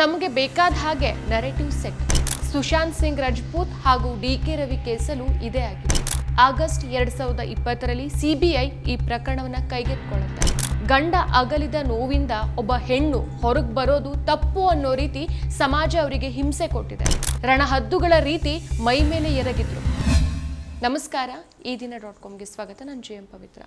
ತಮಗೆ ಬೇಕಾದ ಹಾಗೆ ನರೇಟಿವ್ ಸೆಟ್ ಸುಶಾಂತ್ ಸಿಂಗ್, ರಜಪೂತ್ ಹಾಗೂ ಡಿ ಕೆ ರವಿ ಕೇಸಲು ಇದೇ ಆಗಿದೆ. ಆಗಸ್ಟ್ ಎರಡ್ ಸಾವಿರದ ಇಪ್ಪತ್ತರಲ್ಲಿ ಸಿಬಿಐ ಈ ಪ್ರಕರಣವನ್ನು ಕೈಗೆತ್ತಿಕೊಳ್ಳುತ್ತೆ. ಗಂಡ ಅಗಲಿದ ನೋವಿಂದ ಒಬ್ಬ ಹೆಣ್ಣು ಹೊರಗೆ ಬರೋದು ತಪ್ಪು ಅನ್ನೋ ರೀತಿ ಸಮಾಜ ಅವರಿಗೆ ಹಿಂಸೆ ಕೊಟ್ಟಿದೆ. ರಣಹದ್ದುಗಳ ರೀತಿ ಮೈ ಮೇಲೆ ಎರಗಿದ್ರು. ನಮಸ್ಕಾರ, ಈ ದಿನ ಡಾಟ್ ಕಾಮ್ಗೆ ಸ್ವಾಗತ. ನಾನು ಜಿ ಎಂ ಪವಿತ್ರ.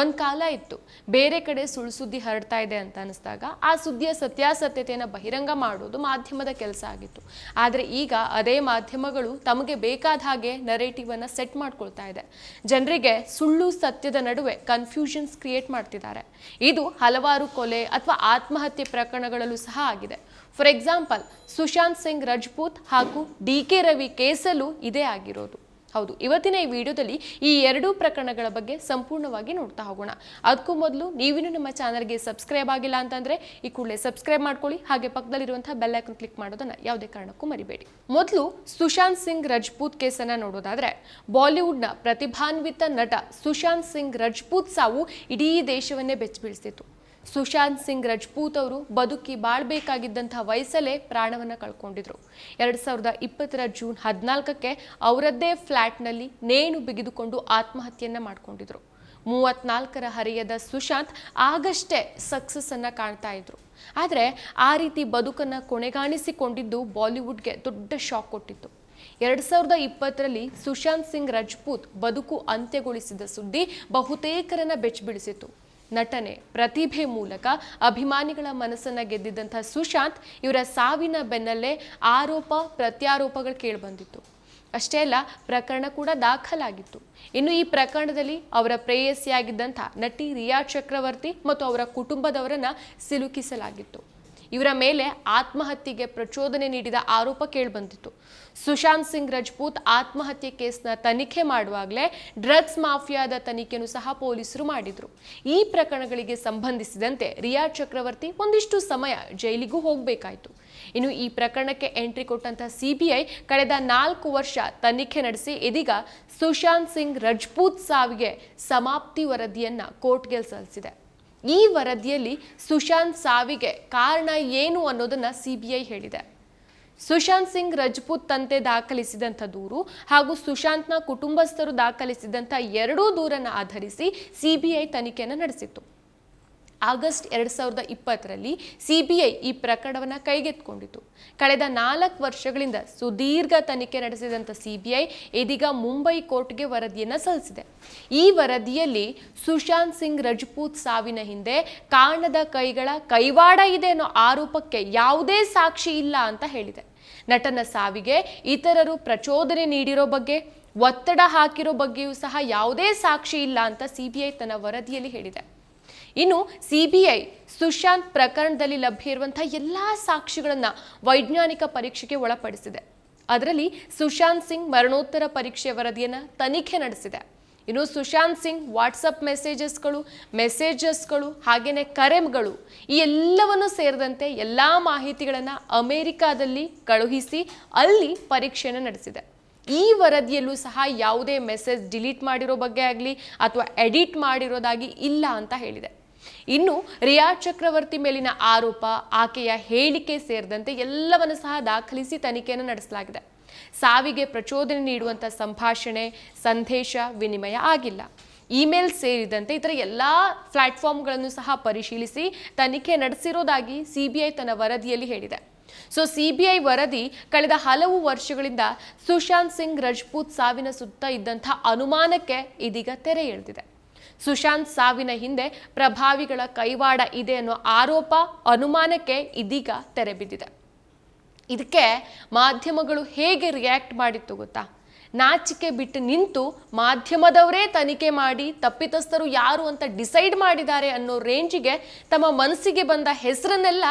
ಒಂದು ಕಾಲ ಇತ್ತು. ಬೇರೆ ಕಡೆ ಸುಳ್ಳು ಸುದ್ದಿ ಹರಡ್ತಾ ಇದೆ ಅಂತ ಅನಿಸಿದಾಗ ಆ ಸುದ್ದಿಯ ಸತ್ಯಾಸತ್ಯತೆಯನ್ನು ಬಹಿರಂಗ ಮಾಡೋದು ಮಾಧ್ಯಮದ ಕೆಲಸ ಆಗಿತ್ತು. ಆದರೆ ಈಗ ಅದೇ ಮಾಧ್ಯಮಗಳು ತಮಗೆ ಬೇಕಾದ ಹಾಗೆ ನರೇಟಿವ್ ಅನ್ನ ಸೆಟ್ ಮಾಡ್ಕೊಳ್ತಾ ಇದೆ. ಜನರಿಗೆ ಸುಳ್ಳು ಸತ್ಯದ ನಡುವೆ ಕನ್ಫ್ಯೂಷನ್ಸ್ ಕ್ರಿಯೇಟ್ ಮಾಡ್ತಿದ್ದಾರೆ. ಇದು ಹಲವಾರು ಕೊಲೆ ಅಥವಾ ಆತ್ಮಹತ್ಯೆ ಪ್ರಕರಣಗಳಲ್ಲೂ ಸಹ ಆಗಿದೆ. ಫಾರ್ ಎಕ್ಸಾಂಪಲ್ ಸುಶಾಂತ್ ಸಿಂಗ್, ರಜಪೂತ್ ಹಾಗೂ ಡಿ ಕೆ ರವಿ ಕೇಸಲ್ಲೂ ಇದೇ ಆಗಿರೋದು. ಹೌದು, ಇವತ್ತಿನ ಈ ವಿಡಿಯೋದಲ್ಲಿ ಈ ಎರಡೂ ಪ್ರಕರಣಗಳ ಬಗ್ಗೆ ಸಂಪೂರ್ಣವಾಗಿ ನೋಡ್ತಾ ಹೋಗೋಣ. ಅದಕ್ಕೂ ಮೊದಲು ನೀವಿನೂ ನಮ್ಮ ಚಾನಲ್ಗೆ ಸಬ್ಸ್ಕ್ರೈಬ್ ಆಗಿಲ್ಲ ಅಂತಂದ್ರೆ ಈ ಕೂಡಲೇ ಸಬ್ಸ್ಕ್ರೈಬ್ ಮಾಡ್ಕೊಳ್ಳಿ. ಹಾಗೆ ಪಕ್ಕದಲ್ಲಿರುವಂತಹ ಬೆಲ್ಲೈಕನ್ ಕ್ಲಿಕ್ ಮಾಡೋದನ್ನ ಯಾವುದೇ ಕಾರಣಕ್ಕೂ ಮರಿಬೇಡಿ. ಮೊದಲು ಸುಶಾಂತ್ ಸಿಂಗ್ ರಜಪೂತ್ ಕೇಸನ್ನ ನೋಡೋದಾದ್ರೆ ಬಾಲಿವುಡ್ನ ಪ್ರತಿಭಾನ್ವಿತ ನಟ ಸುಶಾಂತ್ ಸಿಂಗ್ ರಜಪೂತ್ ಸಾವು ಇಡೀ ದೇಶವನ್ನೇ ಬೆಚ್ಚಬೀಳಿಸಿತು ಸುಶಾಂತ್ ಸಿಂಗ್ ರಜಪೂತ್ ಅವರು ಬದುಕಿ ಬಾಳ್ಬೇಕಾಗಿದ್ದಂತಹ ವಯಸ್ಸಲ್ಲೇ ಪ್ರಾಣವನ್ನ ಕಳ್ಕೊಂಡಿದ್ರು. ಎರಡು ಸಾವಿರದ ಇಪ್ಪತ್ತರ ಜೂನ್ ಹದಿನಾಲ್ಕಕ್ಕೆ ಅವರದ್ದೇ ಫ್ಲ್ಯಾಟ್ನಲ್ಲಿ ನೇಣು ಬಿಗಿದುಕೊಂಡು ಆತ್ಮಹತ್ಯೆಯನ್ನ ಮಾಡಿಕೊಂಡಿದ್ರು. ಮೂವತ್ನಾಲ್ಕರ ಹರೆಯದ ಸುಶಾಂತ್ ಆಗಷ್ಟೇ ಸಕ್ಸಸ್ ಅನ್ನ ಕಾಣ್ತಾ ಇದ್ರು. ಆದರೆ ಆ ರೀತಿ ಬದುಕನ್ನ ಕೊನೆಗಾಣಿಸಿಕೊಂಡಿದ್ದು ಬಾಲಿವುಡ್ಗೆ ದೊಡ್ಡ ಶಾಕ್ ಕೊಟ್ಟಿತ್ತು. ಎರಡು ಸಾವಿರದ ಇಪ್ಪತ್ತರಲ್ಲಿ ಸುಶಾಂತ್ ಸಿಂಗ್ ರಜಪೂತ್ ಬದುಕು ಅಂತ್ಯಗೊಳಿಸಿದ ಸುದ್ದಿ ಬಹುತೇಕರನ್ನ ಬೆಚ್ಚಬೀಳಿಸಿತು ನಟನೆ ಪ್ರತಿಭೆ ಮೂಲಕ ಅಭಿಮಾನಿಗಳ ಮನಸ್ಸನ್ನು ಗೆದ್ದಿದ್ದಂಥ ಸುಶಾಂತ್ ಇವರ ಸಾವಿನ ಬೆನ್ನಲ್ಲೇ ಆರೋಪ, ಪ್ರತ್ಯಾರೋಪಗಳು ಕೇಳಿಬಂದಿತ್ತು. ಅಷ್ಟೇ ಅಲ್ಲ, ಪ್ರಕರಣ ಕೂಡ ದಾಖಲಾಗಿತ್ತು. ಇನ್ನು ಈ ಪ್ರಕರಣದಲ್ಲಿ ಅವರ ಪ್ರೇಯಸಿಯಾಗಿದ್ದಂಥ ನಟಿ ರಿಯಾ ಚಕ್ರವರ್ತಿ ಮತ್ತು ಅವರ ಕುಟುಂಬದವರನ್ನ ಸಿಲುಕಿಸಲಾಗಿತ್ತು. ಇವರ ಮೇಲೆ ಆತ್ಮಹತ್ಯೆಗೆ ಪ್ರಚೋದನೆ ನೀಡಿದ ಆರೋಪ ಕೇಳಿಬಂದಿತ್ತು. ಸುಶಾಂತ್ ಸಿಂಗ್ ರಜಪೂತ್ ಆತ್ಮಹತ್ಯೆ ಕೇಸ್ನ ತನಿಖೆ ಮಾಡುವಾಗಲೇ ಡ್ರಗ್ಸ್ ಮಾಫಿಯಾದ ತನಿಖೆಯನ್ನು ಸಹ ಪೊಲೀಸರು ಮಾಡಿದ್ರು. ಈ ಪ್ರಕರಣಗಳಿಗೆ ಸಂಬಂಧಿಸಿದಂತೆ ರಿಯಾ ಚಕ್ರವರ್ತಿ ಒಂದಿಷ್ಟು ಸಮಯ ಜೈಲಿಗೂ ಹೋಗಬೇಕಾಯಿತು. ಇನ್ನು ಈ ಪ್ರಕರಣಕ್ಕೆ ಎಂಟ್ರಿ ಕೊಟ್ಟಂತಹ ಸಿಬಿಐ ಕಳೆದ ನಾಲ್ಕು ವರ್ಷ ತನಿಖೆ ನಡೆಸಿ ಇದೀಗ ಸುಶಾಂತ್ ಸಿಂಗ್ ರಜಪೂತ್ ಸಾವಿಗೆ ಸಮಾಪ್ತಿ ವರದಿಯನ್ನ ಕೋರ್ಟ್ಗೆ ಸಲ್ಲಿಸಿದೆ. ಈ ವರದಿಯಲ್ಲಿ ಸುಶಾಂತ್ ಸಾವಿಗೆ ಕಾರಣ ಏನು ಅನ್ನೋದನ್ನ ಸಿಬಿಐ ಹೇಳಿದೆ. ಸುಶಾಂತ್ ಸಿಂಗ್ ರಜಪೂತ್ ತಂತೆ ದಾಖಲಿಸಿದಂಥ ದೂರು ಹಾಗೂ ಸುಶಾಂತ್ನ ಕುಟುಂಬಸ್ಥರು ದಾಖಲಿಸಿದಂಥ ಎರಡೂ ದೂರನ್ನು ಆಧರಿಸಿ ಸಿಬಿಐ ತನಿಖೆಯನ್ನು ನಡೆಸಿತ್ತು. ಆಗಸ್ಟ್ ಎರಡು ಸಾವಿರದ ಇಪ್ಪತ್ತರಲ್ಲಿ ಸಿಬಿಐ ಈ ಪ್ರಕರಣವನ್ನು ಕೈಗೆತ್ತಿಕೊಂಡಿತು. ಕಳೆದ ನಾಲ್ಕು ವರ್ಷಗಳಿಂದ ಸುದೀರ್ಘ ತನಿಖೆ ನಡೆಸಿದಂಥ ಸಿಬಿಐ ಇದೀಗ ಮುಂಬೈ ಕೋರ್ಟ್ಗೆ ವರದಿಯನ್ನು ಸಲ್ಲಿಸಿದೆ. ಈ ವರದಿಯಲ್ಲಿ ಸುಶಾಂತ್ ಸಿಂಗ್ ರಜಪೂತ್ ಸಾವಿನ ಹಿಂದೆ ಕಾರಣದ ಕೈಗಳ ಕೈವಾಡ ಇದೆ ಅನ್ನೋ ಆರೋಪಕ್ಕೆ ಯಾವುದೇ ಸಾಕ್ಷಿ ಇಲ್ಲ ಅಂತ ಹೇಳಿದೆ. ನಟನ ಸಾವಿಗೆ ಇತರರು ಪ್ರಚೋದನೆ ನೀಡಿರೋ ಬಗ್ಗೆ, ಒತ್ತಡ ಹಾಕಿರೋ ಬಗ್ಗೆಯೂ ಸಹ ಯಾವುದೇ ಸಾಕ್ಷಿ ಇಲ್ಲ ಅಂತ ಸಿಬಿಐ ತನ್ನ ವರದಿಯಲ್ಲಿ ಹೇಳಿದೆ. ಇನ್ನು ಸಿಬಿಐ ಸುಶಾಂತ್ ಪ್ರಕರಣದಲ್ಲಿ ಲಭ್ಯ ಇರುವಂತಹ ಎಲ್ಲ ಸಾಕ್ಷಿಗಳನ್ನ ವೈಜ್ಞಾನಿಕ ಪರೀಕ್ಷೆಗೆ ಒಳಪಡಿಸಿದೆ. ಅದರಲ್ಲಿ ಸುಶಾಂತ್ ಸಿಂಗ್ ಮರಣೋತ್ತರ ಪರೀಕ್ಷೆ ವರದಿಯನ್ನು ತನಿಖೆ ನಡೆಸಿದೆ. ಇನ್ನು ಸುಶಾಂತ್ ಸಿಂಗ್ ವಾಟ್ಸಪ್ ಮೆಸೇಜಸ್ಗಳು ಮೆಸೇಜಸ್ಗಳು, ಹಾಗೇನೆ ಕರೆಗಳು ಈ ಎಲ್ಲವನ್ನು ಸೇರಿದಂತೆ ಎಲ್ಲ ಮಾಹಿತಿಗಳನ್ನು ಅಮೆರಿಕಾದಲ್ಲಿ ಕಳುಹಿಸಿ ಅಲ್ಲಿ ಪರೀಕ್ಷೆಯನ್ನು ನಡೆಸಿದೆ. ಈ ವರದಿಯಲ್ಲೂ ಸಹ ಯಾವುದೇ ಮೆಸೇಜ್ ಡಿಲೀಟ್ ಮಾಡಿರೋ ಬಗ್ಗೆ ಆಗಲಿ ಅಥವಾ ಎಡಿಟ್ ಮಾಡಿರೋದಾಗಿ ಇಲ್ಲ ಅಂತ ಹೇಳಿದೆ. ಇನ್ನು ರಿಯಾ ಚಕ್ರವರ್ತಿ ಮೇಲಿನ ಆರೋಪ, ಆಕೆಯ ಹೇಳಿಕೆ ಸೇರಿದಂತೆ ಎಲ್ಲವನ್ನು ಸಹ ದಾಖಲಿಸಿ ತನಿಖೆಯನ್ನು ನಡೆಸಲಾಗಿದೆ. ಸಾವಿಗೆ ಪ್ರಚೋದನೆ ನೀಡುವಂಥ ಸಂಭಾಷಣೆ, ಸಂದೇಶ, ವಿನಿಮಯ ಆಗಿಲ್ಲ. ಇಮೇಲ್ ಸೇರಿದಂತೆ ಇತರ ಎಲ್ಲ ಪ್ಲಾಟ್ಫಾರ್ಮ್ಗಳನ್ನು ಸಹ ಪರಿಶೀಲಿಸಿ ತನಿಖೆ ನಡೆಸಿರೋದಾಗಿ ಸಿಬಿಐ ತನ್ನ ವರದಿಯಲ್ಲಿ ಹೇಳಿದೆ. ಸೊ ಸಿಬಿಐ ವರದಿ ಕಳೆದ ಹಲವು ವರ್ಷಗಳಿಂದ ಸುಶಾಂತ್ ಸಿಂಗ್, ರಜಪೂತ್ ಸಾವಿನ ಸುತ್ತ ಇದ್ದಂಥ ಅನುಮಾನಕ್ಕೆ ಇದೀಗ ತೆರೆ ಎಳೆದಿದೆ. ಸುಶಾಂತ್ ಸಾವಿನ ಹಿಂದೆ ಪ್ರಭಾವಿಗಳ ಕೈವಾಡ ಇದೆ ಅನ್ನೋ ಆರೋಪ ಅನುಮಾನಕ್ಕೆ ಇದೀಗ ತೆರೆಬಿದ್ದಿದೆ ಇದಕ್ಕೆ ಮಾಧ್ಯಮಗಳು ಹೇಗೆ ರಿಯಾಕ್ಟ್ ಮಾಡಿತ್ತು ಗೊತ್ತಾ? ನಾಚಿಕೆ ಬಿಟ್ಟು ನಿಂತು ಮಾಧ್ಯಮದವರೇ ತನಿಖೆ ಮಾಡಿ ತಪ್ಪಿತಸ್ಥರು ಯಾರು ಅಂತ ಡಿಸೈಡ್ ಮಾಡಿದ್ದಾರೆ ಅನ್ನೋ ರೇಂಜಿಗೆ ತಮ್ಮ ಮನಸ್ಸಿಗೆ ಬಂದ ಹೆಸರನ್ನೆಲ್ಲ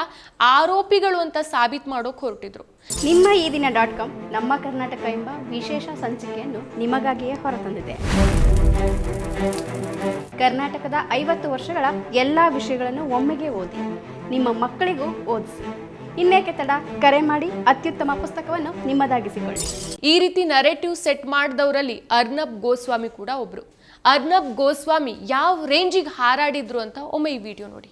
ಆರೋಪಿಗಳು ಅಂತ ಸಾಬೀತು ಮಾಡೋಕೆ ಹೊರಟಿದ್ರು. ನಿಮ್ಮ ಈ ದಿನ ಡಾಟ್ ಕಾಮ್, ನಮ್ಮ ಕರ್ನಾಟಕ ಎಂಬ ವಿಶೇಷ ಸಂಚಿಕೆಯನ್ನು ನಿಮಗಾಗಿಯೇ ಹೊರತಂದಿದೆ. ಕರ್ನಾಟಕದ ಐವತ್ತು ವರ್ಷಗಳ ಎಲ್ಲ ವಿಷಯಗಳನ್ನು ಒಮ್ಮೆಗೆ ಓದಿ. ನಿಮ್ಮ ಮಕ್ಕಳಿಗೂ ಓದಿಸಿ. ಇನ್ನೇಕೆ ತಡ? ಕರೆ ಮಾಡಿ ಅತ್ಯುತ್ತಮ ಪುಸ್ತಕವನ್ನು ನಿಮ್ಮದಾಗಿಸಿಕೊಳ್ಳಿ. ಈ ರೀತಿ ನರೇಟಿವ್ ಸೆಟ್ ಮಾಡಿದವರಲ್ಲಿ ಅರ್ನಬ್ ಗೋಸ್ವಾಮಿ ಕೂಡ ಒಬ್ರು. ಅರ್ನಬ್ ಗೋಸ್ವಾಮಿ ಯಾವ ರೇಂಜಿಗೆ ಹಾರಾಡಿದ್ರು ಅಂತ ಒಮ್ಮೆ ಈ ವಿಡಿಯೋ ನೋಡಿ.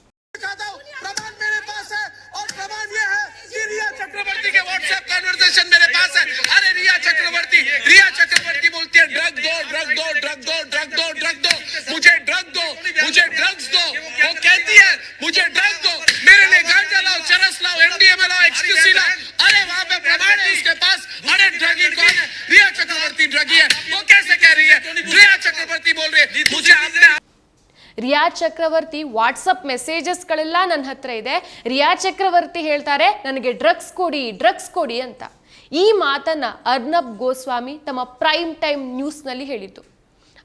Drug drug drug drug drug दो ಚಕ್ರವರ್ತಿ ವಾಟ್ಸಪ್ ಮೆಸೇಜಸ್ಗಳೆಲ್ಲ ನನ್ನ ಹತ್ರ ಇದೆ. ರಿಯಾ ಚಕ್ರವರ್ತಿ ಹೇಳ್ತಾರೆ, ನನಗೆ ಡ್ರಗ್ಸ್ ಕೊಡಿ ಡ್ರಗ್ಸ್ ಕೊಡಿ ಅಂತ. ಈ ಮಾತನ್ನ ಅರ್ನಬ್ ಗೋಸ್ವಾಮಿ ತಮ್ಮ ಪ್ರೈಮ್ ಟೈಮ್ ನ್ಯೂಸ್ನಲ್ಲಿ ಹೇಳಿದ್ದು.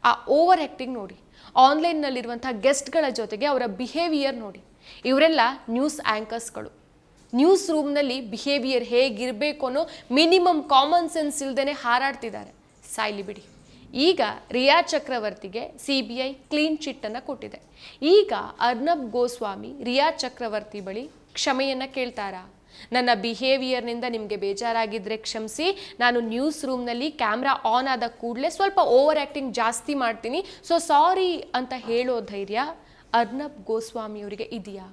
ಆ ಓವರ್ ಆ್ಯಕ್ಟಿಂಗ್ ನೋಡಿ ಆನ್ಲೈನ್ನಲ್ಲಿರುವಂಥ ಗೆಸ್ಟ್ಗಳ ಜೊತೆಗೆ ಅವರ ಬಿಹೇವಿಯರ್ ನೋಡಿ. ಇವರೆಲ್ಲ ನ್ಯೂಸ್ ಆ್ಯಂಕರ್ಸ್ಗಳು ನ್ಯೂಸ್ ರೂಮ್ನಲ್ಲಿ ಬಿಹೇವಿಯರ್ ಹೇಗಿರಬೇಕು ಅನ್ನೋ ಮಿನಿಮಮ್ ಕಾಮನ್ ಸೆನ್ಸ್ ಇಲ್ಲದೇ ಹಾರಾಡ್ತಿದ್ದಾರೆ. ಸಾಯ್ಲಿ ಬಿಡಿ. ಈಗ ರಿಯಾ ಚಕ್ರವರ್ತಿಗೆ ಸಿ ಬಿ ಐ ಕ್ಲೀನ್ ಚಿಟ್ಟನ್ನು ಕೊಟ್ಟಿದೆ. ಈಗ ಅರ್ನಬ್ ಗೋಸ್ವಾಮಿ ರಿಯಾ ಚಕ್ರವರ್ತಿ ಬಳಿ ಕ್ಷಮೆಯನ್ನು ಕೇಳ್ತಾರಾ? ನನ್ನ ಬಿಹೇವಿಯರ್ನಿಂದ ನಿಮಗೆ ಬೇಜಾರಾಗಿದ್ದರೆ ಕ್ಷಮಿಸಿ, ನಾನು ನ್ಯೂಸ್ ರೂಮ್ನಲ್ಲಿ ಕ್ಯಾಮ್ರಾ ಆನ್ ಆದ ಕೂಡಲೇ ಸ್ವಲ್ಪ ಓವರ್ ಆ್ಯಕ್ಟಿಂಗ್ ಜಾಸ್ತಿ ಮಾಡ್ತೀನಿ. ಸೊ ಸಾರಿ ಅಂತ ಹೇಳೋ ಧೈರ್ಯ ಅರ್ನಬ್ ಗೋಸ್ವಾಮಿ ಅವರಿಗೆ ಇದೆಯಾ?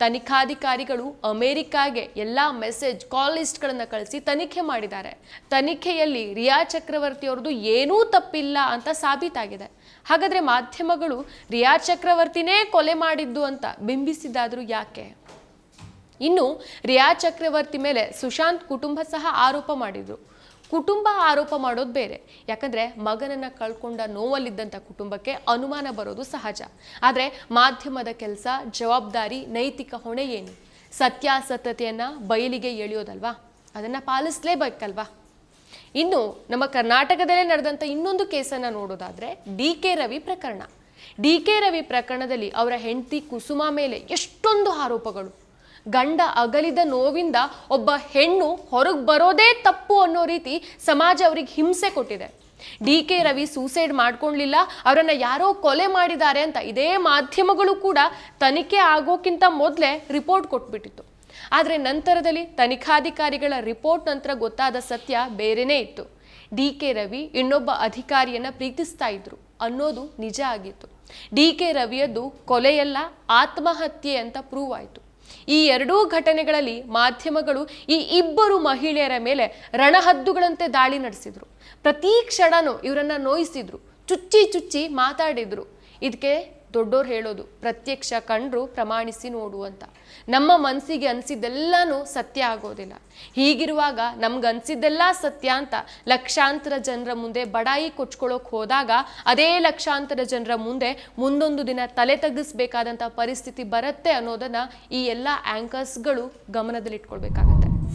ತನಿಖಾಧಿಕಾರಿಗಳು ಅಮೆರಿಕಾಗೆ ಎಲ್ಲ ಮೆಸೇಜ್ ಕಾಲ್ ಲಿಸ್ಟ್ಗಳನ್ನು ಕಳಿಸಿ ತನಿಖೆ ಮಾಡಿದ್ದಾರೆ. ತನಿಖೆಯಲ್ಲಿ ರಿಯಾ ಚಕ್ರವರ್ತಿ ಅವ್ರದ್ದು ಏನೂ ತಪ್ಪಿಲ್ಲ ಅಂತ ಸಾಬೀತಾಗಿದೆ. ಹಾಗಾದರೆ ಮಾಧ್ಯಮಗಳು ರಿಯಾ ಚಕ್ರವರ್ತಿನೇ ಕೊಲೆ ಮಾಡಿದ್ದು ಅಂತ ಬಿಂಬಿಸಿದ್ದಾದರೂ ಯಾಕೆ? ಇನ್ನು ರಿಯಾ ಚಕ್ರವರ್ತಿ ಮೇಲೆ ಸುಶಾಂತ್ ಕುಟುಂಬ ಸಹ ಆರೋಪ ಮಾಡಿದ್ರು. ಕುಟುಂಬ ಆರೋಪ ಮಾಡೋದು ಬೇರೆ. ಯಾಕಂದ್ರೆ ಮಗನನ್ನು ಕಳ್ಕೊಂಡ ನೋವಲ್ಲಿದ್ದಂಥ ಕುಟುಂಬಕ್ಕೆ ಅನುಮಾನ ಬರೋದು ಸಹಜ. ಆದರೆ ಮಾಧ್ಯಮದ ಕೆಲಸ, ಜವಾಬ್ದಾರಿ, ನೈತಿಕ ಹೊಣೆ ಏನು? ಸತ್ಯಾಸತ್ಯತೆಯನ್ನು ಬಯಲಿಗೆ ಎಳೆಯೋದಲ್ವಾ? ಅದನ್ನು ಪಾಲಿಸಲೇಬೇಕಲ್ವಾ? ಇನ್ನು ನಮ್ಮ ಕರ್ನಾಟಕದಲ್ಲೇ ನಡೆದಂಥ ಇನ್ನೊಂದು ಕೇಸನ್ನು ನೋಡೋದಾದರೆ ಡಿ ಕೆ ರವಿ ಪ್ರಕರಣ. ಡಿ ಕೆ ರವಿ ಪ್ರಕರಣದಲ್ಲಿ ಅವರ ಹೆಂಡತಿ ಕುಸುಮ ಮೇಲೆ ಎಷ್ಟೊಂದು ಆರೋಪಗಳು. ಗಂಡ ಅಗಲಿದ ನೋವಿಂದ ಒಬ್ಬ ಹೆಣ್ಣು ಹೊರಗೆ ಬರೋದೇ ತಪ್ಪು ಅನ್ನೋ ರೀತಿ ಸಮಾಜ ಅವ್ರಿಗೆ ಹಿಂಸೆ ಕೊಟ್ಟಿದೆ. ಡಿ ಕೆ ರವಿ ಸೂಸೈಡ್ ಮಾಡ್ಕೊಳ್ಲಿಲ್ಲ, ಅವರನ್ನ ಯಾರೋ ಕೊಲೆ ಮಾಡಿದ್ದಾರೆ ಅಂತ ಇದೇ ಮಾಧ್ಯಮಗಳು ಕೂಡ ತನಿಖೆ ಆಗೋಕ್ಕಿಂತ ಮೊದಲೇ ರಿಪೋರ್ಟ್ ಕೊಟ್ಬಿಟ್ಟಿತ್ತು. ಆದರೆ ನಂತರದಲ್ಲಿ ತನಿಖಾಧಿಕಾರಿಗಳ ರಿಪೋರ್ಟ್ ನಂತರ ಗೊತ್ತಾದ ಸತ್ಯ ಬೇರೆನೇ ಇತ್ತು. ಡಿ ಕೆ ರವಿ ಇನ್ನೊಬ್ಬ ಅಧಿಕಾರಿಯನ್ನ ಪ್ರೀತಿಸ್ತಾ ಇದ್ರು ಅನ್ನೋದು ನಿಜ ಆಗಿತ್ತು. ಡಿ ಕೆ ರವಿಯದ್ದು ಕೊಲೆಯಲ್ಲ ಆತ್ಮಹತ್ಯೆ ಅಂತ ಪ್ರೂವ್ ಆಯಿತು. ಈ ಎರಡೂ ಘಟನೆಗಳಲ್ಲಿ ಮಾಧ್ಯಮಗಳು ಈ ಇಬ್ಬರು ಮಹಿಳೆಯರ ಮೇಲೆ ರಣಹದ್ದುಗಳಂತೆ ದಾಳಿ ನಡೆಸಿದ್ರು. ಪ್ರತಿ ಕ್ಷಣನೂ ಇವರನ್ನ ನೋಯಿಸಿದ್ರು. ಚುಚ್ಚಿ ಚುಚ್ಚಿ ಮಾತಾಡಿದ್ರು. ಇದಕ್ಕೆ ದೊಡ್ಡೋರು ಹೇಳೋದು, ಪ್ರತ್ಯಕ್ಷ ಕಂಡ್ರು ಪ್ರಮಾಣಿಸಿ ನೋಡು ಅಂತ. ನಮ್ಮ ಮನಸ್ಸಿಗೆ ಅನಿಸಿದ್ದೆಲ್ಲನೂ ಸತ್ಯ ಆಗೋದಿಲ್ಲ. ಹೀಗಿರುವಾಗ ನಮ್ಗೆ ಅನ್ಸಿದ್ದೆಲ್ಲ ಸತ್ಯ ಅಂತ ಲಕ್ಷಾಂತರ ಜನರ ಮುಂದೆ ಬಡಾಯಿ ಕೊಚ್ಕೊಳ್ಳೋಕೆ ಹೋದಾಗ ಅದೇ ಲಕ್ಷಾಂತರ ಜನರ ಮುಂದೆ ಮುಂದೊಂದು ದಿನ ತಲೆ ತಗ್ಗಿಸ್ಬೇಕಾದಂಥ ಪರಿಸ್ಥಿತಿ ಬರುತ್ತೆ ಅನ್ನೋದನ್ನ ಈ ಎಲ್ಲ ಆ್ಯಂಕರ್ಸ್ಗಳು ಗಮನದಲ್ಲಿಟ್ಕೊಳ್ಬೇಕಾಗತ್ತೆ.